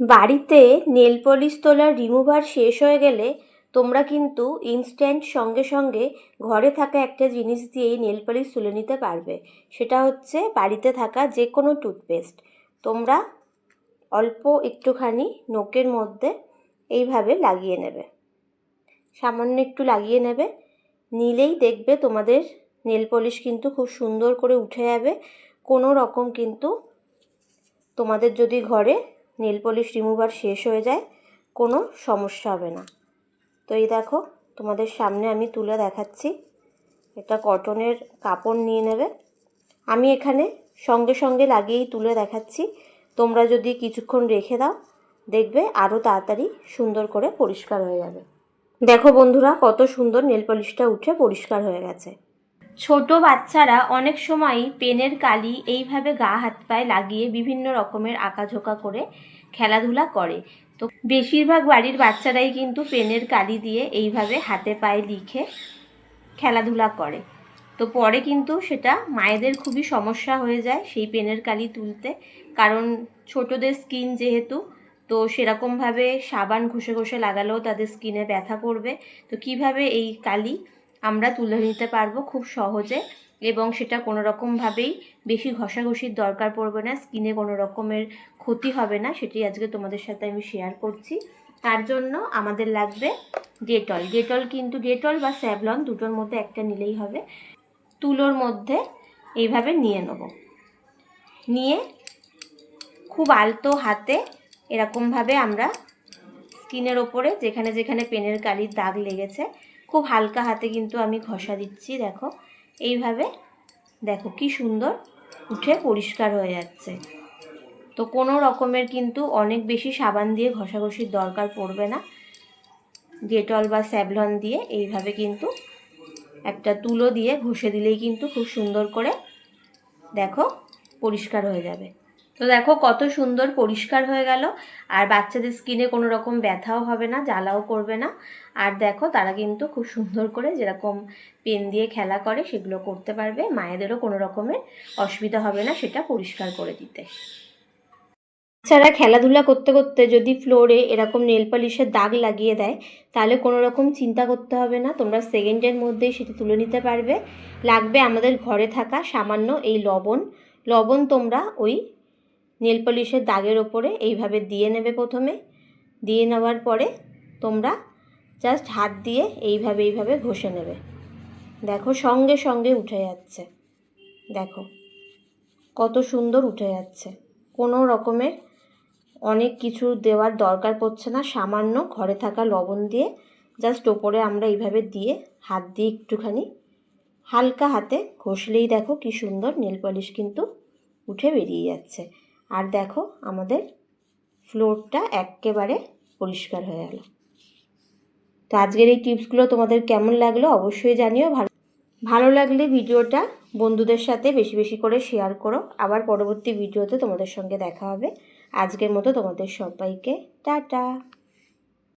বাড়িতে nail polish তোলার remover শেষ হয়ে গেলে তোমরা কিন্তু ইনস্ট্যান্ট সঙ্গে সঙ্গে ঘরে থাকা একটা জিনিস দিয়েই নেল পলিশ তুলে নিতে পারবে। সেটা হচ্ছে বাড়িতে থাকা যে কোনো টুথপেস্ট তোমরা অল্প একটুখানি নোকের মধ্যে এইভাবে লাগিয়ে নেবে। সামান্য একটু লাগিয়ে নেবে। নিলেই দেখবে তোমাদের নেল পলিশ কিন্তু খুব সুন্দর করে উঠে যাবে। কোনো রকম কিন্তু তোমাদের যদি ঘরে নেল পলিশ রিমুভার শেষ হয়ে যায়, কোনো সমস্যা হবে না। তো এই দেখো, তোমাদের সামনে আমি তুলে দেখাচ্ছি। এটা কটনের কাপড় নিয়ে নেবে। আমি এখানে সঙ্গে সঙ্গে লাগিয়েই তুলে দেখাচ্ছি। তোমরা যদি কিছুক্ষণ রেখে দাও, দেখবে আরও তাড়াতাড়ি সুন্দর করে পরিষ্কার হয়ে যাবে। দেখো বন্ধুরা, কত সুন্দর নেল পলিশটা উঠে পরিষ্কার হয়ে গেছে। ছোট বাচ্চারা অনেক সময়ই পেনের কালি এইভাবে গা, হাত, পায়ে লাগিয়ে বিভিন্ন রকমের আঁকাঝোঁকা করে খেলাধুলা করে। তো বেশিরভাগ বাড়ির বাচ্চারাই কিন্তু পেনের কালি দিয়ে এইভাবে হাতে, পায়ে লিখে খেলাধুলা করে। তো পরে কিন্তু সেটা মায়েদের খুবই সমস্যা হয়ে যায় সেই পেনের কালি তুলতে। কারণ ছোটদের স্কিন যেহেতু, তো সেরকমভাবে সাবান ঘষে ঘষে লাগালেও তাদের স্কিনে ব্যথা করবে। তো কীভাবে এই কালি আমরা তুলে নিতে পারব খুব সহজে এবং সেটা কোনো রকমভাবেই বেশি ঘষাঘষির দরকার পড়বে না, স্কিনে কোনো রকমের ক্ষতি হবে না সেটি আজকে তোমাদের সাথে আমি শেয়ার করছি। তার জন্য আমাদের লাগবে ডেটল ডেটল কিন্তু ডেটল বা স্যাভলন দুটোর মধ্যে একটা নিলেই হবে। তুলোর মধ্যে এইভাবে নিয়ে নেব। নিয়ে খুব আলতো হাতে এরকমভাবে আমরা স্কিনের ওপরে যেখানে যেখানে পেনের কালির দাগ লেগেছে খুব হালকা হাতে কিন্তু আমি ঘষা দিচ্ছি, দেখো। এইভাবে, দেখো কি সুন্দর উঠে পরিষ্কার হয়ে যাচ্ছে। তো কোনো রকমের কিন্তু অনেক বেশি সাবান দিয়ে ঘষাঘষির দরকার পড়বে না। ডেটল বা স্যাভলন দিয়ে এইভাবে কিন্তু একটা তুলো দিয়ে ঘষে দিলেই কিন্তু খুব সুন্দর করে, দেখো, পরিষ্কার হয়ে যাবে। তো দেখো কত সুন্দর পরিষ্কার হয়ে গেল। আর বাচ্চাদের স্কিনে কোনো রকম ব্যথাও হবে না, জ্বালাও করবে না। আর দেখো তারা কিন্তু খুব সুন্দর করে যেরকম পেন দিয়ে খেলা করে সেগুলো করতে পারবে। মায়েদেরও কোনো রকমের অসুবিধা হবে না সেটা পরিষ্কার করে দিতে। বাচ্চারা খেলাধুলা করতে করতে যদি ফ্লোরে এরকম নেল পলিশের দাগ লাগিয়ে দেয়, তাহলে কোনো রকম চিন্তা করতে হবে না। তোমরা সেকেন্ডের মধ্যেই সেটা তুলে নিতে পারবে। লাগবে আমাদের ঘরে থাকা সামান্য এই লবণ। লবণ তোমরা ওই নেল পলিশের দাগের ওপরে এইভাবে দিয়ে নেবে প্রথমে। দিয়ে নেওয়ার পরে তোমরা জাস্ট হাত দিয়ে এইভাবে এইভাবে ঘষে নেবে। দেখো সঙ্গে সঙ্গে উঠে যাচ্ছে। দেখো কত সুন্দর উঠে যাচ্ছে। কোনো রকমের অনেক কিছু দেওয়ার দরকার পড়ছে না। সামান্য ঘরে থাকা লবণ দিয়ে জাস্ট ওপরে আমরা এইভাবে দিয়ে হাত দিয়ে একটুখানি হালকা হাতে ঘষলেই দেখো কি সুন্দর নেল পলিশ কিন্তু উঠে বেরিয়ে যাচ্ছে। আর দেখো আমাদের ফ্লোরটা একেবারে পরিষ্কার হয়ে গেল। তো আজকের এই টিপসগুলো তোমাদের কেমন লাগল অবশ্যই জানিও। ভালো ভালো লাগলে ভিডিওটা বন্ধুদের সাথে বেশি বেশি করে শেয়ার করো। আবার পরবর্তী ভিডিওতে তোমাদের সঙ্গে দেখা হবে। আজকের মতো তোমাদের সবাইকে টাটা।